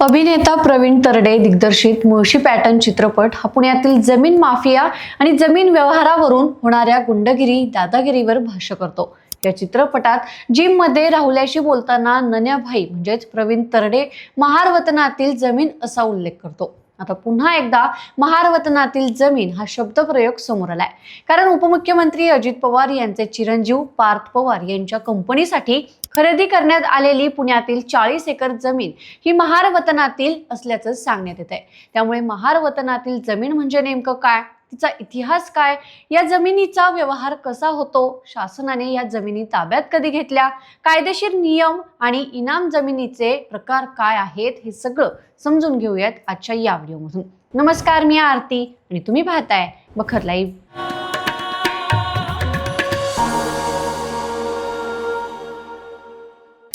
अभिनेता प्रवीण तरडे दिग्दर्शित मुळशी पॅटर्न चित्रपट हा पुण्यातील जमीन माफिया आणि जमीन व्यवहारावरून होणाऱ्या गुंडगिरी दादागिरीवर भाष्य करतो. या चित्रपटात जिममध्ये राहुल्याशी बोलताना नन्याभाई म्हणजेच प्रवीण तरडे महार वतनातील जमीन असा उल्लेख करतो. आता पुन्हा एकदा महारवतनातील जमीन हा शब्दप्रयोग समोर आलाय. कारण उपमुख्यमंत्री अजित पवार यांचे चिरंजीव पार्थ पवार यांच्या कंपनीसाठी खरेदी करण्यात आलेली पुण्यातील चाळीस एकर जमीन ही महारवतनातील असल्याचं सांगण्यात येत आहे त्यामुळे महारवतनातील जमीन म्हणजे नेमकं काय? तिचा इतिहास काय? या जमिनीचा व्यवहार कसा होतो? शासनाने या जमिनी ताब्यात कधी घेतल्या? कायदेशीर नियम आणि इनाम जमिनीचे प्रकार काय आहेत? हे सगळं समजून घेऊयात आजच्या या व्हिडिओमधून. नमस्कार मी आरती आणि तुम्ही पाहताय बखर लाईव्ह.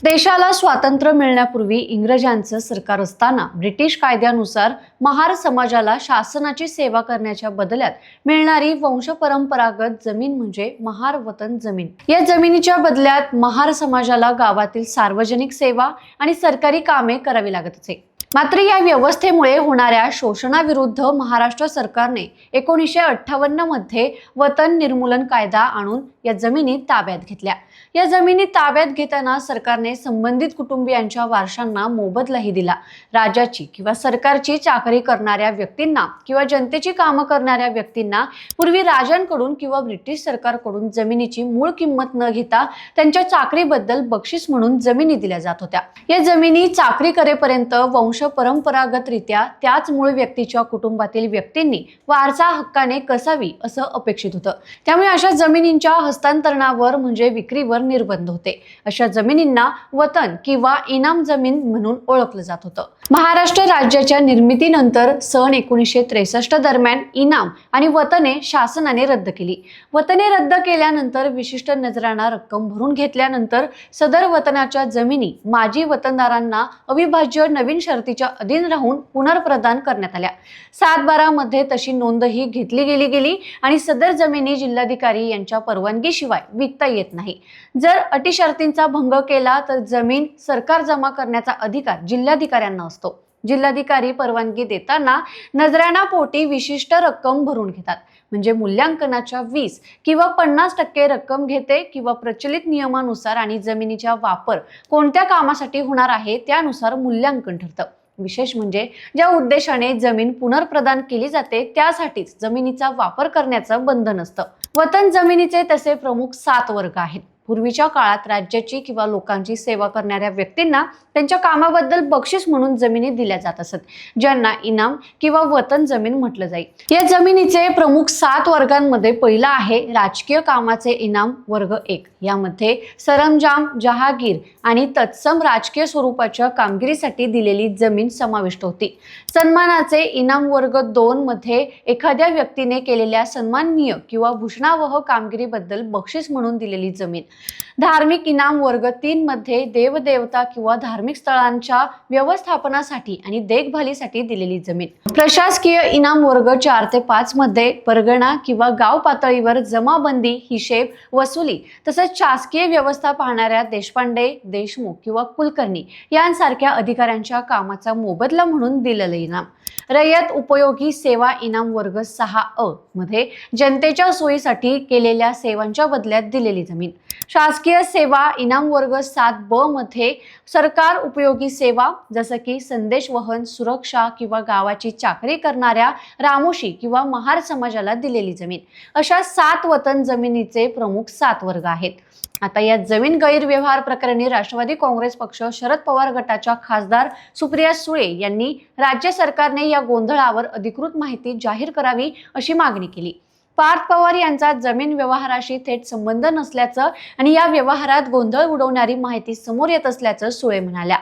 देशाला स्वातंत्र्य मिळण्यापूर्वी इंग्रजांचं सरकार असताना ब्रिटिश कायद्यानुसार महार समाजाला शासनाची सेवा करण्याच्या बदल्यात मिळणारी वंशपरंपरागत जमीन म्हणजे महार वतन जमीन. या जमिनीच्या बदल्यात महार समाजाला गावातील सार्वजनिक सेवा आणि सरकारी कामे करावी लागत असे. मात्र या व्यवस्थेमुळे होणाऱ्या शोषणाविरुद्ध महाराष्ट्र सरकारने एकोणीसशे अठ्ठावन्नमध्ये वतन निर्मूलन कायदा आणून या जमिनी ताब्यात घेतल्या. या जमिनी ताब्यात घेताना सरकारने संबंधित कुटुंबियांच्या वारशांना मोबदलाही दिला. राज्याची किंवा सरकारची चाकरी करणाऱ्या व्यक्तींना किंवा जनतेची कामं करणाऱ्या व्यक्तींना पूर्वी राजांकडून किंवा ब्रिटिश सरकारकडून जमिनीची मूळ किंमत न घेता त्यांच्या चाकरीबद्दल बक्षीस म्हणून जमिनी दिल्या जात होत्या. या जमिनी चाकरी करेपर्यंत वंश वंश परंपरागतरित्या त्याच मूळ व्यक्तीच्या कुटुंबातील व्यक्तींनी वारसा हक्काने कसावी असं अपेक्षित होतं. त्यामुळे अशा जमिनींच्या हस्तांतरणावर म्हणजे विक्रीवर निर्बंध होते. अशा जमिनींना वतन किंवा इनाम जमीन म्हणून ओळखलं जात होतं. महाराष्ट्र राज्याच्या निर्मितीनंतर सन एकोणीसशे त्रेसष्ट दरम्यान इनाम आणि वतने शासनाने रद्द केली. वतने रद्द केल्यानंतर विशिष्ट नजराणा रक्कम भरून घेतल्यानंतर सदर वतनाच्या जमिनी माजी वतनदारांना अविभाज्य नवीन शर्तीच्या अधीन राहून पुनर्प्रदान करण्यात आल्या. सात बारामध्ये तशी नोंदही घेतली गेली गेली आणि सदर जमिनी जिल्हाधिकारी यांच्या परवानगीशिवाय विकता येत नाही. जर अटी शर्तींचा भंग केला तर जमीन सरकार जमा करण्याचा अधिकार जिल्हाधिकाऱ्यांना असतो. जिल्हाधिकारी परवानगी देताना नजराणा पोटी विशिष्ट रक्कम भरून घेतात. म्हणजे मूल्यांकनाच्या वीस किंवा पन्नास टक्के रक्कम घेते किंवा प्रचलित नियमानुसार आणि जमिनीचा वापर कोणत्या कामासाठी होणार आहे त्यानुसार मूल्यांकन ठरतं. विशेष म्हणजे ज्या उद्देशाने जमीन पुनर्प्रदान केली जाते त्यासाठीच जमिनीचा वापर करण्याचं बंधन असतं. वतन जमिनीचे तसे प्रमुख सात वर्ग आहेत. पूर्वीच्या काळात राज्याची किंवा लोकांची सेवा करणाऱ्या व्यक्तींना त्यांच्या कामाबद्दल बक्षीस म्हणून जमिनी दिल्या जात असत ज्यांना इनाम किंवा वतन जमीन म्हटलं जाईल या जमिनीचे प्रमुख सात वर्गांमध्ये पहिला आहे राजकीय कामाचे इनाम वर्ग एक. यामध्ये सरंजाम जहागीर आणि तत्सम राजकीय स्वरूपाच्या कामगिरीसाठी दिलेली जमीन समाविष्ट होती. सन्मानाचे इनाम वर्ग दोन मध्ये एखाद्या व्यक्तीने केलेल्या सन्माननीय किंवा भूषणावह कामगिरीबद्दल बक्षीस म्हणून दिलेली जमीन. धार्मिक इनाम वर्ग तीन मध्ये देवदेवता किंवा धार्मिक स्थळांच्या व्यवस्थापनासाठी आणि देखभालीसाठी दिलेली जमीन. प्रशासकीय इनाम वर्ग चार ते पाच मध्ये परगणा किंवा गाव पातळीवर जमाबंदी हिशेब वसुली तसंच शासकीय व्यवस्था पाहणाऱ्या देशपांडे देशमुख किंवा कुलकर्णी यांसारख्या अधिकाऱ्यांच्या कामाचा मोबदला म्हणून दिलेलं इनाम. रयत उपयोगी सेवा इनाम वर्ग सहा अ मध्ये जनतेच्या सोयीसाठी केलेल्या सेवांच्या बदल्यात दिलेली जमीन. शासकीय सेवा इनाम वर्ग सात ब मध्ये सरकार उपयोगी सेवा जसं की संदेश वहन सुरक्षा किंवा गावाची चाकरी करणाऱ्या रामोशी किंवा महार समाजाला दिलेली जमीन. अशा सात वतन जमिनीचे प्रमुख सात वर्ग आहेत. आता या जमीन गैरव्यवहार प्रकरणी राष्ट्रवादी काँग्रेस पक्ष शरद पवार गटाच्या खासदार सुप्रिया सुळे यांनी राज्य सरकारने या गोंधळावर अधिकृत माहिती जाहीर करावी अशी मागणी केली. पार्थ पवार यांचा जमीन व्यवहाराशी थेट संबंध नसल्याचं आणि या व्यवहारात गोंधळ उडवणारी माहिती समोर येत असल्याचं सुळे म्हणाल्या.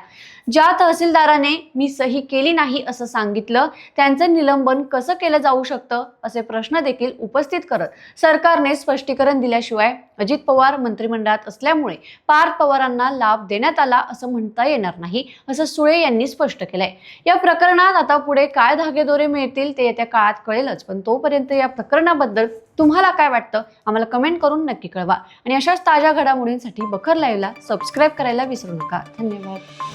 ज्या तहसीलदाराने मी सही केली नाही असं सांगितलं त्यांचं निलंबन कसं केलं जाऊ शकतं असे प्रश्न देखील उपस्थित करत सरकारने स्पष्टीकरण दिल्याशिवाय अजित पवार मंत्रिमंडळात असल्यामुळे पार्थ पवारांना लाभ देण्यात आला असं म्हणता येणार नाही असं सुळे यांनी स्पष्ट केलंय. या प्रकरणात आता पुढे काय धागेदोरे मिळतील ते येत्या काळात कळेलच पण तोपर्यंत या प्रकरणाबद्दल तुम्हाला काय वाटतं आम्हाला कमेंट करून नक्की कळवा. आणि अशाच ताज्या घडामोडींसाठी बखर लाईव्हला सबस्क्राईब करायला विसरू नका. धन्यवाद.